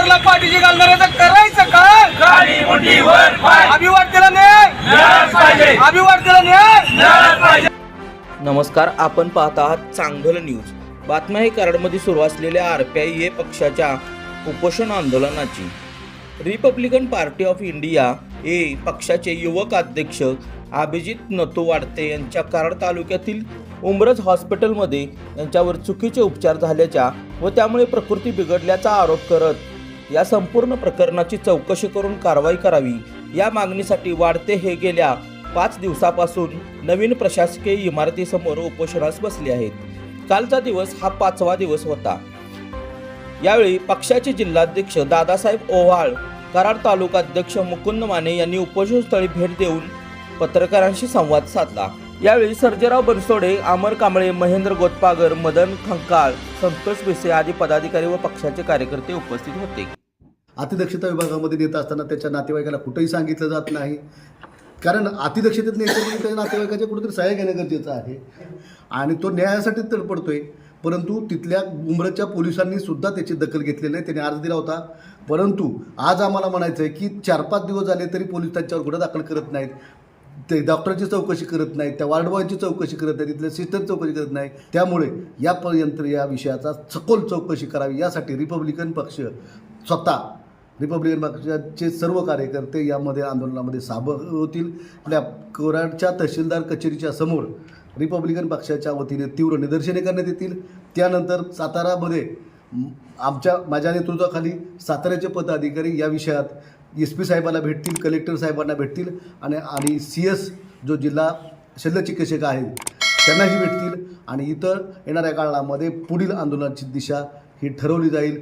सरला पाठीशी करायचं काय मुंडीवर पाय. अभिवाद्याला न्याय. मिळालाच पाहिजे. अभिवाद्याला न्याय. मिळालाच पाहिजे. नमस्कार आपण पाहत आहात चांगल न्यूज. बातम्या ही कराडमध्ये सुरू असलेल्या आर पी आय ए पक्षाच्या उपोषण आंदोलनाची. Republican Party of India A पक्षाचे युवक अध्यक्ष अभिजित नतू वाडते यांच्या कराड तालुक्यातील उमरज हॉस्पिटलमध्ये यांच्यावर चुकीचे उपचार झाल्याच्या व त्यामुळे प्रकृती बिघडल्याचा आरोप करत या संपूर्ण प्रकरणाची चौकशी करून कारवाई करावी. या मागणीसाठी वाढते हे गेल्या पाच दिवसापासून नवीन प्रशासकीय इमारतीसमोर उपोषणास बसले आहेत. कालचा दिवस हा पाचवा दिवस होता. यावेळी पक्षाचे जिल्हाध्यक्ष दादासाहेब ओव्हाळ कराड तालुका अध्यक्ष मुकुंद माने यांनी उपोषणस्थळी भेट देऊन पत्रकारांशी संवाद साधला. यावेळी सर्जेराव बनसोडे अमर कांबळे महेंद्र गोतपागर मदन खंकाळ संतोष भिसे आदी पदाधिकारी व पक्षाचे कार्यकर्ते उपस्थित होते. अतिदक्षता विभागामध्ये नेत असताना त्याच्या नातेवाईकाला कुठंही सांगितलं जात नाही. कारण अतिदक्षतेत नेत्यामध्ये त्याच्या नातेवाईकाच्या कुठेतरी सहाय्य घेणं गरजेचं आहे. आणि तो न्यायासाठी तडपडतोय. परंतु तिथल्या उमरच्या पोलिसांनी सुद्धा त्याची दखल घेतलेली नाही. त्याने अर्ज दिला होता. परंतु आज आम्हाला म्हणायचं आहे की चार पाच दिवस झाले तरी पोलीस त्यांच्यावर गुन्हा दाखल करत नाहीत. ते डॉक्टरची चौकशी करत नाहीत त्या वार्डबॉयची चौकशी करत नाही तिथल्या सिस्टर चौकशी करत नाही. त्यामुळे यापर्यंत या विषयाचा सखोल चौकशी करावी यासाठी रिपब्लिकन पक्ष स्वतः रिपब्लिकन पक्षाचे सर्व कार्यकर्ते यामध्ये आंदोलनामध्ये सहभागी होतील. आपल्या कोराडच्या तहसीलदार कचेरीच्या समोर रिपब्लिकन पक्षाच्या वतीने तीव्र निदर्शने करण्यात येतील. त्यानंतर सातारामध्ये आमच्या माझ्या नेतृत्वाखाली साताऱ्याचे पदाधिकारी या विषयात एस पी साहेबांना भेटतील कलेक्टर साहेबांना भेटतील आणि आणि सी एस जो जिल्हा शल्यचिकित्सक आहेत त्यांनाही भेटतील. आणि इतर येणाऱ्या काळामध्ये पुढील आंदोलनाची दिशा ही ठरवली जाईल.